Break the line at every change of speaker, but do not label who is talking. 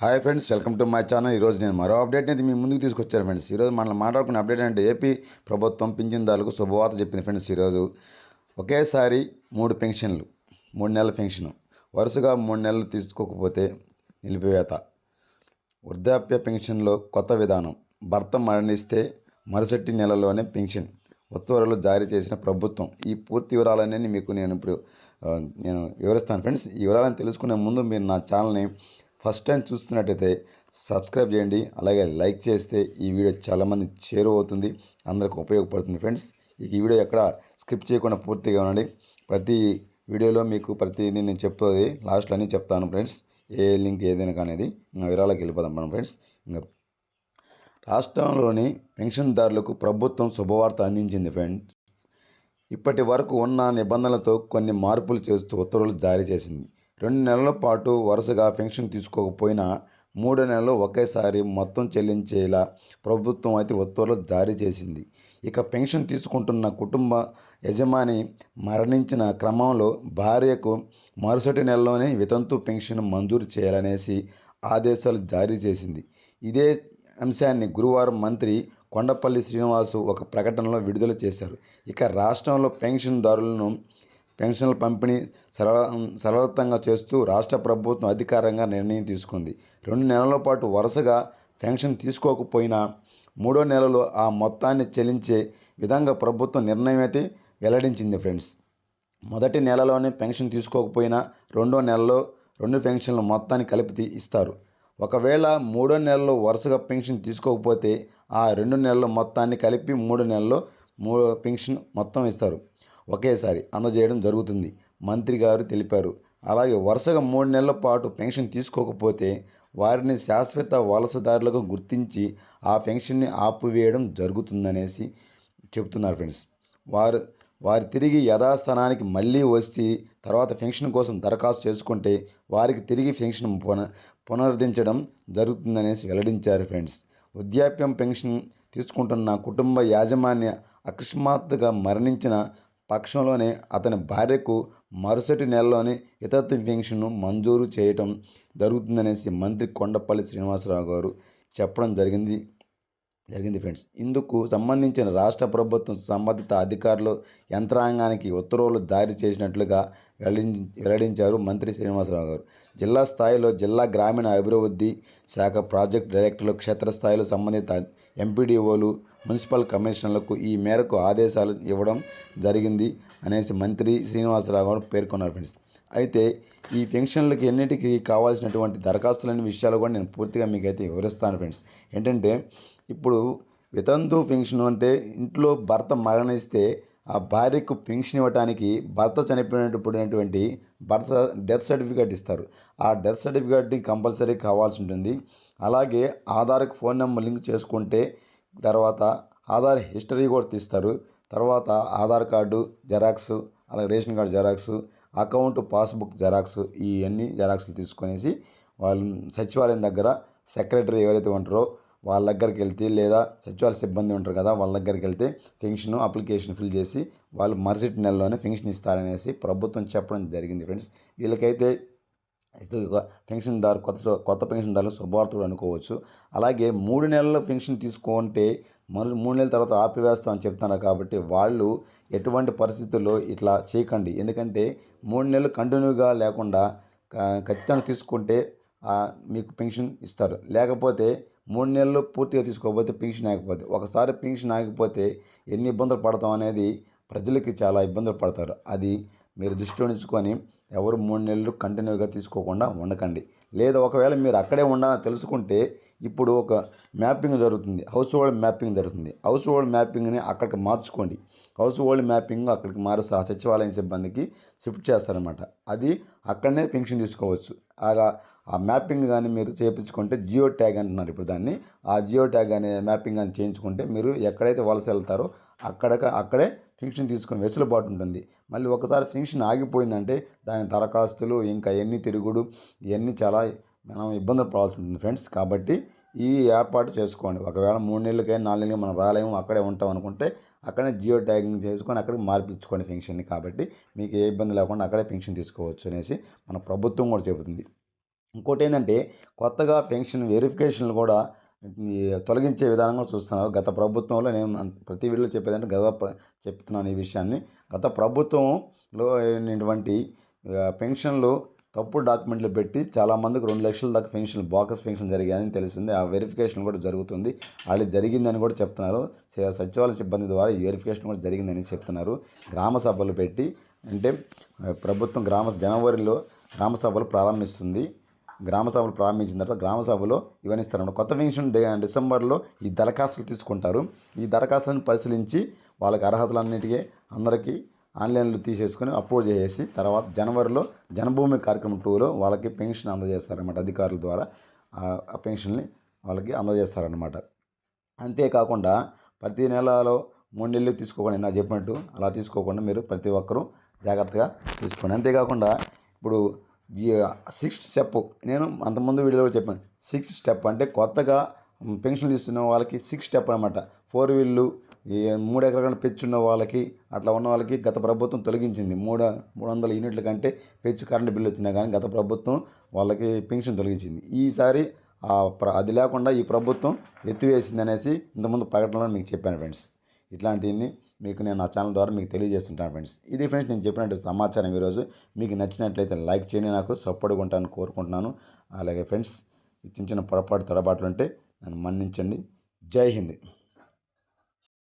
Hi friends welcome to my channel ఈరోజు నేను మరో అప్డేట్ అయితే మీ ముందుకు తీసుకొచ్చాను ఫ్రెండ్స్ ఈరోజు మనం మాట్లాడుకున్న అప్డేట్ అంటే ఏపీ ప్రభుత్వం పింఛన్దారులకు శుభవార్త చెప్పింది ఫ్రెండ్స్ ఈరోజు ఒకేసారి మూడు పెన్షన్లు మూడు నెలల పెన్షన్. వరుసగా మూడు నెలలు తీసుకోకపోతే నిలిపివేత. వృద్ధాప్య పెన్షన్లో కొత్త విధానం. భర్త మరణిస్తే మరుసటి నెలలోనే పెన్షన్. ఉత్తర్వులు జారీ చేసిన ప్రభుత్వం. ఈ పూర్తి వివరాలన్నీ మీకు నేను ఇప్పుడు నేను వివరిస్తాను ఫ్రెండ్స్ ఈ వివరాలను తెలుసుకునే ముందు మీరు నా ఛానల్ని ఫస్ట్ టైం చూస్తున్నట్టయితే సబ్స్క్రైబ్ చేయండి అలాగే లైక్ చేస్తే ఈ వీడియో చాలామంది చేరువవుతుంది అందరికి ఉపయోగపడుతుంది. ఫ్రెండ్స్ ఈ వీడియో ఎక్కడ స్కిప్ చేయకుండా పూర్తిగా ఉండండి ప్రతి వీడియోలో మీకు ప్రతిదీ నేను చెప్పేది లాస్ట్లో అన్నీ చెప్తాను ఫ్రెండ్స్. ఏ లింక్ ఏదైనా కానీ ఇంకా వివరాలకు వెళ్ళిపోదాం మనం ఫ్రెండ్స్. ఇంకా రాష్ట్రంలోని పెన్షన్దారులకు ప్రభుత్వం శుభవార్త అందించింది ఫ్రెండ్స్. ఇప్పటి వరకు ఉన్న నిబంధనలతో కొన్ని మార్పులు చేస్తూ ఉత్తర్వులు జారీ చేసింది. రెండు నెలల పాటు వరుసగా పెన్షన్ తీసుకోకపోయినా మూడు నెలలు ఒకేసారి మొత్తం చెల్లించేలా ప్రభుత్వం అయితే ఉత్తర్వులు జారీ చేసింది. ఇక పెన్షన్ తీసుకుంటున్న కుటుంబ యజమాని మరణించిన క్రమంలో భార్యకు మరుసటి నెలలోనే వితంతు పెన్షన్ మంజూరు చేయాలనేసి ఆదేశాలు జారీ చేసింది. ఇదే అంశాన్ని గురువారం మంత్రి కొండపల్లి శ్రీనివాసు ఒక ప్రకటనలో విడుదల చేశారు. ఇక రాష్ట్రంలో పెన్షన్దారులను పెన్షన్ల పంపిణీ సరళ సరళతంగా చేస్తూ రాష్ట్ర ప్రభుత్వం అధికారంగా నిర్ణయం తీసుకుంది. రెండు నెలల పాటు వరుసగా పెన్షన్ తీసుకోకపోయినా మూడో నెలలో ఆ మొత్తాన్ని చెల్లించే విధంగా ప్రభుత్వం నిర్ణయం అయితే వెల్లడించింది ఫ్రెండ్స్. మొదటి నెలలోనే పెన్షన్ తీసుకోకపోయినా రెండో నెలలో రెండు పెన్షన్ల మొత్తాన్ని కలిపి ఇస్తారు. ఒకవేళ మూడో నెలలో వరుసగా పెన్షన్ తీసుకోకపోతే ఆ రెండు నెలల మొత్తాన్ని కలిపి మూడు నెలల్లో మూడో పెన్షన్ మొత్తం ఇస్తారు. ఒకేసారి అందజేయడం జరుగుతుంది. మంత్రి గారు తెలిపారు. అలాగే వరుసగా మూడు నెలల పాటు పెన్షన్ తీసుకోకపోతే వారిని శాశ్వత వలసదారులకు గుర్తించి ఆ పెన్షన్ని ఆపివేయడం జరుగుతుందనేసి చెప్తున్నారు ఫ్రెండ్స్. వారు వారు తిరిగి యథాస్థానానికి మళ్ళీ వచ్చి తర్వాత పెన్షన్ కోసం దరఖాస్తు చేసుకుంటే వారికి తిరిగి పెన్షన్ పున పునరుద్ధరించడం జరుగుతుందనేసి వెల్లడించారు ఫ్రెండ్స్. వృద్ధాప్యం పెన్షన్ తీసుకుంటున్న కుటుంబ యాజమాన్య అకస్మాత్తుగా మరణించిన పక్షంలోనే అతని భార్యకు మరుసటి నెలలోనే ఇతర పెన్షన్ను మంజూరు చేయటం జరుగుతుందనేసి మంత్రి కొండపల్లి శ్రీనివాసరావు గారు చెప్పడం జరిగింది. జరిగింది ఫ్రెండ్స్. ఇందుకు సంబంధించిన రాష్ట్ర ప్రభుత్వం సంబంధిత అధికారులు యంత్రాంగానికి ఉత్తర్వులు జారీ చేసినట్లుగా వెల్లడించారు మంత్రి శ్రీనివాసరావు గారు. జిల్లా స్థాయిలో జిల్లా గ్రామీణ అభివృద్ధి శాఖ ప్రాజెక్ట్ డైరెక్టర్లు క్షేత్రస్థాయిలో సంబంధిత ఎంపీడీఓలు మున్సిపల్ కమిషనర్లకు ఈ మేరకు ఆదేశాలు ఇవ్వడం జరిగింది అనేసి మంత్రి శ్రీనివాసరావు గారు పేర్కొన్నారు ఫ్రెండ్స్. అయితే ఈ పెన్షన్లకి ఎన్నిటికీ కావాల్సినటువంటి దరఖాస్తులనే విషయాలు కూడా నేను పూర్తిగా మీకైతే వివరిస్తాను ఫ్రెండ్స్. ఏంటంటే ఇప్పుడు వితంతు పెన్షన్ అంటే ఇంట్లో భర్త మరణిస్తే ఆ భార్యకు పెన్షన్ ఇవ్వడానికి భర్త చనిపోయినటువంటి భర్త డెత్ సర్టిఫికేట్ ఇస్తారు. ఆ డెత్ సర్టిఫికేట్ని కంపల్సరీ కావాల్సి ఉంటుంది. అలాగే ఆధార్కు ఫోన్ నెంబర్ లింక్ చేసుకుంటే తర్వాత ఆధార్ హిస్టరీ కూడా తీస్తారు. తర్వాత ఆధార్ కార్డు జెరాక్స్ అలాగే ration card xerox account passbook xerox ఇవన్నీ జెరాక్స్లు తీసుకొనేసి వాళ్ళు సచివాలయం దగ్గర సెక్రటరీ ఎవరైతే ఉంటారో వాళ్ళ దగ్గరికి వెళ్తే లేదా సచివాలయ సిబ్బంది ఉంటారు కదా వాళ్ళ దగ్గరికి వెళ్తే పెన్షన్ అప్లికేషన్ ఫిల్ చేసి వాళ్ళు మరుసటి నెలలోనే పెన్షన్ ఇస్తారనేసి ప్రభుత్వం చెప్పడం జరిగింది ఫ్రెండ్స్. వీళ్ళకైతే పెన్షన్దారు కొత్త కొత్త పెన్షన్దారులు శుభార్తలు అనుకోవచ్చు. అలాగే మూడు నెలల పెన్షన్ తీసుకుంటే మరి మూడు నెలల తర్వాత ఆపివేస్తామని చెప్తున్నారు కాబట్టి వాళ్ళు ఎటువంటి పరిస్థితుల్లో ఇట్లా చేయకండి. ఎందుకంటే మూడు నెలలు కంటిన్యూగా లేకుండా ఖచ్చితంగా తీసుకుంటే మీకు పెన్షన్ ఇస్తారు. లేకపోతే మూడు నెలలు పూర్తిగా తీసుకోకపోతే పెన్షన్ ఆగిపోతే ఒకసారి పెన్షన్ ఆగిపోతే ఎన్ని ఇబ్బందులు పడతాం అనేది ప్రజలకి చాలా ఇబ్బందులు పడతారు. అది మీరు దృష్టిలో ఉంచుకొని ఎవరు మూడు నెలలు కంటిన్యూగా తీసుకోకుండా ఉండకండి. లేదా ఒకవేళ మీరు అక్కడే ఉండాలని తెలుసుకుంటే ఇప్పుడు ఒక మ్యాపింగ్ జరుగుతుంది. హౌస్ హోల్డ్ మ్యాపింగ్ జరుగుతుంది. హౌస్ హోల్డ్ మ్యాపింగ్ని అక్కడికి మార్చుకోండి. హౌస్ హోల్డ్ మ్యాపింగ్ అక్కడికి మారుస్తారు. ఆ సచివాలయం సిబ్బందికి షిఫ్ట్ చేస్తారనమాట అది అక్కడనే పెన్షన్ తీసుకోవచ్చు. అలా ఆ మ్యాపింగ్ కానీ మీరు చేయించుకుంటే జియో ట్యాగ్ అంటున్నారు ఇప్పుడు దాన్ని. ఆ జియో ట్యాగ్ అనే మ్యాపింగ్ అని చేయించుకుంటే మీరు ఎక్కడైతే వలస వెళ్తారో అక్కడ అక్కడే ఫింక్షన్ తీసుకుని వెసులుబాటు ఉంటుంది. మళ్ళీ ఒకసారి ఫింక్షన్ ఆగిపోయిందంటే దాని దరఖాస్తులు ఇంకా ఎన్ని తిరుగుడు ఇవన్నీ చాలా మనం ఇబ్బందులు పడాల్సి ఉంటుంది ఫ్రెండ్స్. కాబట్టి ఈ ఏర్పాటు చేసుకోండి. ఒకవేళ మూడు నెలలకైనా నాలుగు నెలలకి మనం రాలేము అక్కడే ఉంటాం అనుకుంటే అక్కడే జియో ట్యాగింగ్ చేసుకొని అక్కడికి మార్పించుకోండి పెన్షన్ని. కాబట్టి మీకు ఏ ఇబ్బంది లేకుండా అక్కడే పెన్షన్ తీసుకోవచ్చు అనేసి మన ప్రభుత్వం కూడా చెబుతుంది. ఇంకోటి ఏంటంటే కొత్తగా పెన్షన్ వెరిఫికేషన్లు కూడా తొలగించే విధానంగా చూస్తున్నారు. గత ప్రభుత్వంలో నేను ప్రతి వీడియోలో చెప్పేదంటే గత చెప్తున్నాను ఈ విషయాన్ని. గత ప్రభుత్వంలో అయినటువంటి పెన్షన్లు తప్పుడు డాక్యుమెంట్లు పెట్టి చాలామందికి రెండు లక్షల దాకా పెన్షన్ బాకస్ పెన్షన్ జరిగాయని తెలిసింది. ఆ వెరిఫికేషన్ కూడా జరుగుతుంది. వాళ్ళు జరిగిందని కూడా చెప్తున్నారు. స- సచివాలయ సిబ్బంది ద్వారా ఈ వెరిఫికేషన్ కూడా జరిగిందని చెప్తున్నారు. గ్రామ సభలు పెట్టి అంటే ప్రభుత్వం గ్రామ జనవరిలో గ్రామ సభలు ప్రారంభిస్తుంది. గ్రామ సభలు ప్రారంభించిన తర్వాత గ్రామ సభలో ఇవన్నీ ఇస్తారు కొత్త పెన్షన్ డిసెంబర్లో ఈ దరఖాస్తులు తీసుకుంటారు. ఈ దరఖాస్తులను పరిశీలించి వాళ్ళకి అర్హతలన్నిటికీ అందరికీ ఆన్లైన్లో తీసేసుకొని అప్లోడ్ చేసేసి తర్వాత జనవరిలో జనభూమి కార్యక్రమం టూలో వాళ్ళకి పెన్షన్ అందజేస్తారన్నమాట అధికారుల ద్వారా. ఆ- పెన్షన్ని వాళ్ళకి అందజేస్తారనమాట అంతేకాకుండా ప్రతి నెలలో మూడు నెలలు తీసుకోకుండా ఇందా చెప్పినట్టు అలా తీసుకోకుండా మీరు ప్రతి ఒక్కరూ జాగ్రత్తగా తీసుకోండి. అంతేకాకుండా ఇప్పుడు సిక్స్త్ స్టెప్ నేను అంతకుముందు వీడియోలో చెప్పాను. సిక్స్త్ స్టెప్ అంటే కొత్తగా పెన్షన్ తీసుకున్న వాళ్ళకి సిక్స్ స్టెప్ అనమాట ఫోర్ వీళ్ళు ఈ మూడు ఎకరాల పెంచున్న వాళ్ళకి అట్లా ఉన్న వాళ్ళకి గత ప్రభుత్వం తొలగించింది. మూడు మూడు వందల యూనిట్ల కంటే పెంచు కరెంటు బిల్లు వచ్చినా కానీ గత ప్రభుత్వం వాళ్ళకి పెన్షన్ తొలగించింది. ఈసారి ప్ర అది లేకుండా ఈ ప్రభుత్వం ఎత్తివేసింది అనేసి ఇంతకుముందు ప్రకటనలో మీకు చెప్పాను ఫ్రెండ్స్. ఇట్లాంటివన్నీ మీకు నేను నా ఛానల్ ద్వారా మీకు తెలియజేస్తుంటాను ఫ్రెండ్స్. ఇది ఫ్రెండ్స్ నేను చెప్పినట్టు సమాచారం ఈరోజు. మీకు నచ్చినట్లయితే లైక్ చేయండి నాకు సపోర్ట్గా ఉంటాను కోరుకుంటున్నాను. అలాగే ఫ్రెండ్స్ చిన్న చిన్న పొరపాటు తొడబాట్లు ఉంటే నన్ను మన్నించండి. జై హింద్.